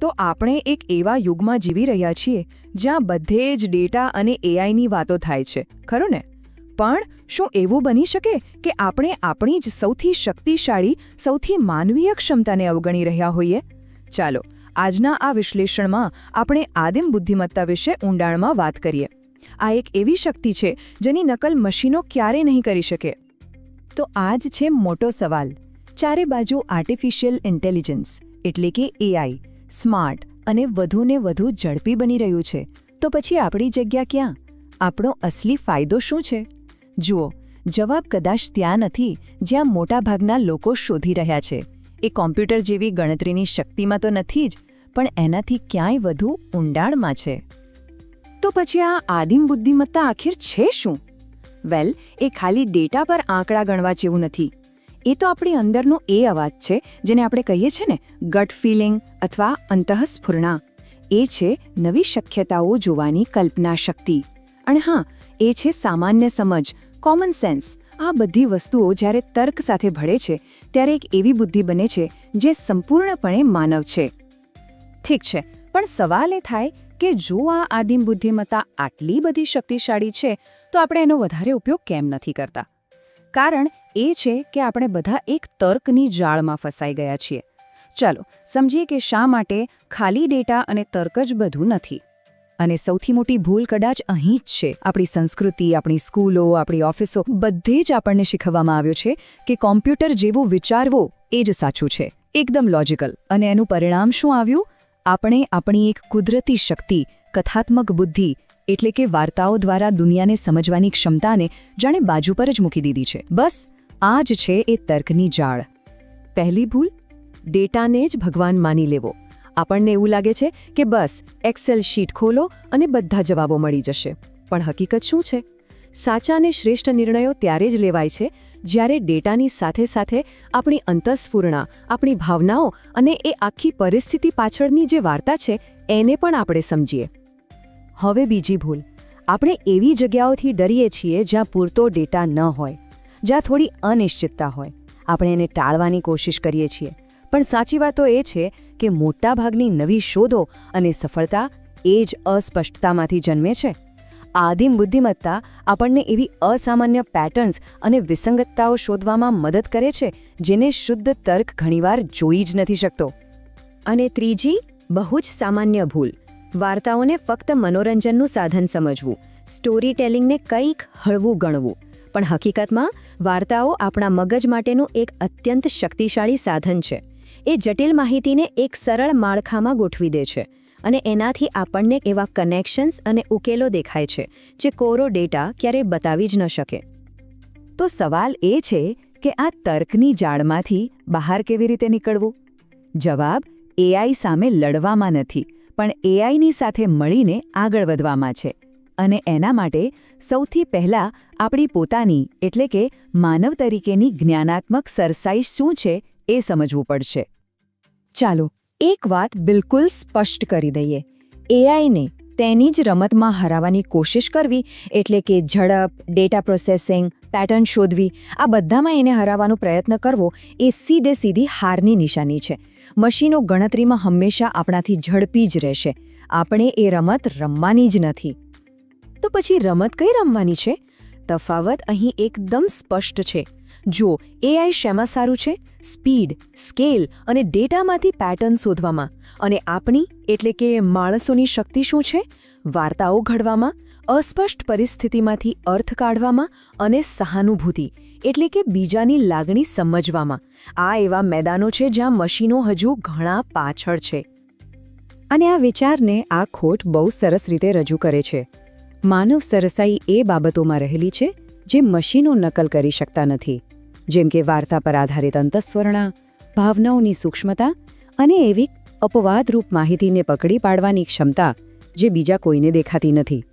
તો આપણે એક એવા યુગમાં જીવી રહ્યા છીએ જ્યાં બધે જ ડેટા અને એઆઈની વાતો થાય છે, ખરું ને? પણ શું એવું બની શકે કે આપણે આપણી જ સૌથી શક્તિશાળી, સૌથી માનવીય ક્ષમતાને અવગણી રહ્યા હોઈએ? ચાલો, આજના આ વિશ્લેષણમાં આપણે આદિમ બુદ્ધિમત્તા વિશે ઊંડાણમાં વાત કરીએ. આ એક એવી શક્તિ છે જેની નકલ મશીનો ક્યારે નહીં કરી શકે. તો આ જ છે મોટો સવાલ. ચારે બાજુ આર્ટિફિશિયલ ઇન્ટેલિજન્સ એટલે કે એઆઈ સ્માર્ટ અને વધુને વધુ ઝડપી બની રહ્યું છે. તો પછી આપણી જગ્યા ક્યાં? આપણો અસલી ફાયદો શું છે? જુઓ, જવાબ કદાચ ત્યાં નથી, જ્યાં મોટાભાગના લોકો શોધી રહ્યા છે. એ કોમ્પ્યુટર જેવી ગણતરીની શક્તિમાં તો નથી જ, પણ એનાથી ક્યાંય વધુ ઊંડાણમાં છે. તો પછી આ આદિમ બુદ્ધિમત્તા આખિર છે શું? વેલ, એ ખાલી ડેટા પર આંકડા ગણવા જેવું નથી. એ તો આપણી અંદરનો એ અવાજ છે, જેને આપણે કહીએ છીએ ને, ગટ ફિલિંગ અથવા અંતઃસ્ફુરણા. એ છે નવી શક્યતાઓ જોવાની કલ્પના શક્તિ. અને હા, એ છે સામાન્ય સમજ કોમન સેન્સ આ બધી વસ્તુઓ જ્યારે તર્ક સાથે ભળે છે, ત્યારે એક એવી બુદ્ધિ બને છે, જે સંપૂર્ણપણે માનવ છે. ઠીક છે, પણ સવાલ એ થાય કે જો આ આદિમ બુદ્ધિમત્તા આટલી બધી શક્તિશાળી છે, તો આપણે એનો વધારે ઉપયોગ કેમ નથી કરતા? કારણ એ છે કે આપણે બધા એક તર્કની જાળમાં ફસાઈ ગયા છીએ. ચાલો, સમજીએ કે શા માટે ખાલી ડેટા અને તર્ક જ બધું નથી. અને સૌથી મોટી ભૂલ કદાચ અહીં જ છે. આપણી સંસ્કૃતિ, આપણી સ્કૂલો, આપણી ઓફિસો, બધે જ આપણને શીખવવામાં આવ્યો છે કે કોમ્પ્યુટર જેવું વિચારવો એ જ સાચું છે. એકદમ લોજિકલ. અને એનું પરિણામ શું આવ્યું? આપણે આપણી એક કુદરતી શક્તિ, કથાત્મક બુદ્ધિ, એટલે કે વાર્તાઓ દ્વારા દુનિયાને સમજવાની ક્ષમતાને જાણે બાજુ પર જ મૂકી દીધી છે. બસ આ જ છે એ તર્કની જાળ. પહેલી ભૂલ? ડેટાને જ ભગવાન માની લેવો. આપણને એવું લાગે છે કે બસ, એક્સેલ શીટ ખોલો અને બધા જવાબો મળી જશે. પણ હકીકત શું છે? સાચા અને શ્રેષ્ઠ નિર્ણયો ત્યારે જ લેવાય છે જ્યારે ડેટાની સાથે સાથે આપણી અંતસ્ફૂરણા, આપણી ભાવનાઓ અને એ આખી પરિસ્થિતિ પાછળની જે વાર્તા છે એને પણ આપણે સમજીએ. હવે બીજી ભૂલ. આપણે એવી જગ્યાઓથી ડરીએ છીએ જ્યાં પૂરતો ડેટા ન હોય. જ્યાં થોડી અનિશ્ચિતતા હોય. આપણે એને ટાળવાની કોશિશ કરીએ છીએ. પણ સાચી વાત એ છે કે મોટાભાગની નવી શોધો અને સફળતા એ જ અસ્પષ્ટતામાંથી જન્મે છે. આદિમ બુદ્ધિમત્તા આપણને એવી અસામાન્ય પેટર્ન્સ અને વિસંગતતાઓ શોધવામાં મદદ કરે છે જેને શુદ્ધ તર્ક ઘણીવાર જોઈ જ નથી શકતો. અને ત્રીજી, બહુ જ સામાન્ય ભૂલ. વાર્તાઓને ફક્ત મનોરંજનનું સાધન સમજવું. સ્ટોરી ટેલિંગને કંઈક હળવું ગણવું. પણ હકીકતમાં, વાર્તાઓ આપણા મગજ માટેનું એક અત્યંત શક્તિશાળી સાધન છે. એ જટિલ માહિતીને એક સરળ માળખામાં ગોઠવી દે છે અને એનાથી આપણને એવા કનેક્શન્સ અને ઉકેલો દેખાય છે જે કોરો ડેટા ક્યારેય બતાવી જ ન શકે. તો સવાલ એ છે કે આ તર્કની જાળમાંથી બહાર કેવી રીતે નીકળવું? જવાબ એઆઈ સામે લડવામાં નથી, પણ એઆઈની સાથે મળીને આગળ વધવામાં છે. અને એના માટે સૌથી પહેલાં આપણી પોતાની, એટલે કે માનવ તરીકેની જ્ઞાનાત્મક સરસાઈ શું છે એ સમજવું પડશે. ચાલો, એક વાત બિલકુલ સ્પષ્ટ કરી દઈએ. એઆઈને તેની જ રમતમાં હરાવવાની કોશિશ કરવી, એટલે કે ઝડપ, ડેટા પ્રોસેસિંગ, પેટર્ન શોધવી, આ બધામાં એને હરાવવાનો પ્રયત્ન કરવો એ સીધે સીધી હારની નિશાની છે. મશીનો ગણતરીમાં હંમેશા આપણાથી ઝડપી જ રહેશે. આપણે એ રમત રમવાની જ નથી. તો પછી રમત કઈ રમવાની છે? તફાવત અહીં એકદમ સ્પષ્ટ છે. જો એઆઈ શેમાં સારું છે? સ્પીડ, સ્કેલ અને ડેટામાંથી પેટર્ન શોધવામાં. અને આપણી, એટલે કે માણસોની શક્તિ શું છે? વાર્તાઓ ઘડવામાં, અસ્પષ્ટ પરિસ્થિતિમાંથી અર્થ કાઢવામાં અને સહાનુભૂતિ, એટલે કે બીજાની લાગણી સમજવામાં. આ એવા મેદાનો છે જ્યાં મશીનો હજુ ઘણા પાછળ છે. અને આ વિચારને આ ખોટ બહુ સરસ રીતે રજૂ કરે છે. માનવ સરસાઈ એ બાબતોમાં રહેલી છે, જે મશીનો નકલ કરી શકતા નથી. જેમ કે વાર્તા પર આધારિત અંતસ્વરણા, ભાવનાઓની સૂક્ષ્મતા અને એવી અપવાદરૂપ માહિતીને પકડી પાડવાની ક્ષમતા જે બીજા કોઈને દેખાતી નથી.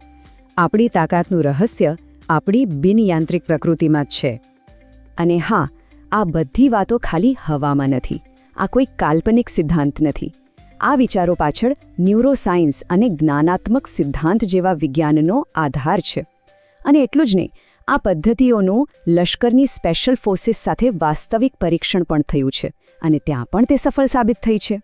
આપણી તાકાતનું રહસ્ય આપણી બિનયાંત્રિક પ્રકૃતિમાં જ છે. અને હા, આ બધી વાતો ખાલી હવામાં નથી. આ કોઈ કાલ્પનિક સિદ્ધાંત નથી. આ વિચારો પાછળ ન્યુરોસાયન્સ અને જ્ઞાનાત્મક સિદ્ધાંત જેવા વિજ્ઞાનનો આધાર છે. અને એટલું જ નહીં, આ પદ્ધતિઓનું લશ્કરની સ્પેશિયલ ફોર્સિસ સાથે વાસ્તવિક પરીક્ષણ પણ થયું છે અને ત્યાં પણ તે સફળ સાબિત થઈ છે.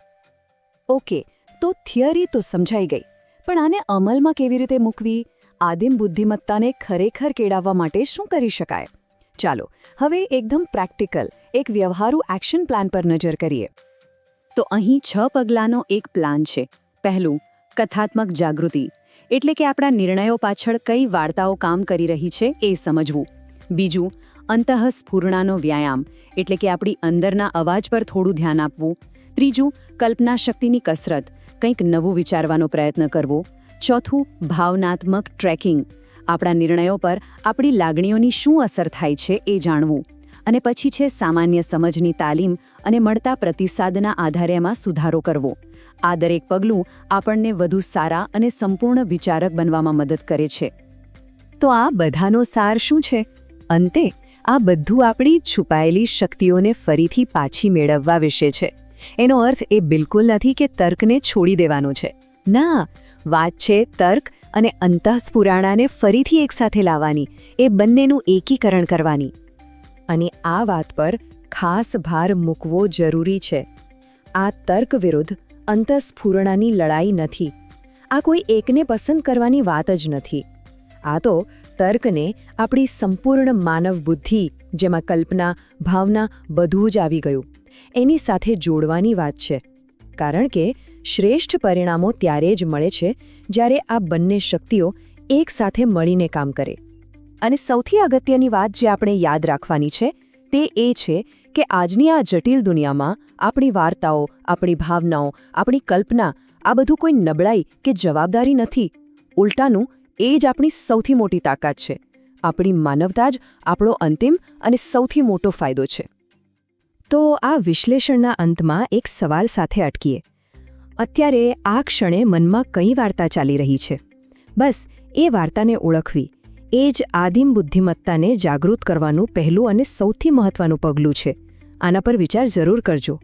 ઓકે, તો થિયરી તો સમજાઈ ગઈ, પણ આને અમલમાં કેવી રીતે મૂકવી? આદિમ બુદ્ધિમત્તાને ખરેખર કેળવવા માટે શું કરી શકાય? ચાલો, હવે એકદમ પ્રેક્ટિકલ, એક વ્યવહારુ એક્શન પ્લાન પર નજર કરીએ. તો અહીં છ પગલાંનો એક પ્લાન છે. પહેલું, કથાત્મક જાગૃતિ, એટલે કે આપણા નિર્ણયો પાછળ કઈ વાર્તાઓ કામ કરી રહી છે એ સમજવું. બીજું, અંતઃસ્ફૂર્ણાનો વ્યાયામ, એટલે કે આપણી અંદરના અવાજ પર થોડું ધ્યાન આપવું. ત્રીજું, કલ્પના શક્તિની કસરત, કંઈક નવું વિચારવાનો પ્રયત્ન કરવો. ચોથું, ભાવનાત્મક ટ્રેકિંગ, આપણા નિર્ણયો પર આપણી લાગણીઓની શું અસર થાય છે એ જાણવું. અને પછી છે સામાન્ય સમજની તાલીમ અને મળતા પ્રતિસાદના આધારે એમાં સુધારો કરવો. આ દરેક પગલું આપણને વધુ સારા અને સંપૂર્ણ વિચારક બનવામાં મદદ કરે છે. તો આ બધાનો સાર શું છે? અંતે, આ બધું આપણી છુપાયેલી શક્તિઓને ફરીથી પાછી મેળવવા વિશે છે. એનો અર્થ એ બિલકુલ નથી કે તર્કને છોડી દેવાનો છે. ના, વાત છે તર્ક અને અંતઃસ્ફુરાણાને ફરીથી એકસાથે લાવવાની. એ બંનેનું એકીકરણ કરવાની. અને આ વાત પર ખાસ ભાર મૂકવો જરૂરી છે. આ તર્ક વિરુદ્ધ અંતસ્ફૂરણાની લડાઈ નથી. આ કોઈ એકને પસંદ કરવાની વાત જ નથી. આ તો તર્કને આપણી સંપૂર્ણ માનવ બુદ્ધિ, જેમાં કલ્પના, ભાવના બધું જ આવી ગયું, એની સાથે જોડવાની વાત છે. કારણ કે શ્રેષ્ઠ પરિણામો ત્યારે જ મળે છે, જ્યારે આ બંને શક્તિઓ એકસાથે મળીને કામ કરે. અને સૌથી અગત્યની વાત જે આપણે યાદ રાખવાની છે, તે એ છે કે આજની આ જટિલ દુનિયામાં આપણી વાર્તાઓ, આપણી ભાવનાઓ, આપણી કલ્પના, આ બધું કોઈ નબળાઈ કે જવાબદારી નથી. ઉલટાનું, એ જ આપણી સૌથી મોટી તાકાત છે. આપણી માનવતા જ આપણો અંતિમ અને સૌથી મોટો ફાયદો છે. તો આ વિશ્લેષણના અંતમાં એક સવાલ સાથે અટકીએ. અત્યારે આ ક્ષણે મનમાં કઈ વાર્તા ચાલી રહી છે? બસ, એ વાર્તાને ઓળખવી. એ જ આદિમ બુદ્ધિમત્તાને જાગૃત કરવાનું પહેલું અને સૌથી મહત્વનું પગલું છે. આના પર વિચાર જરૂર કરજો.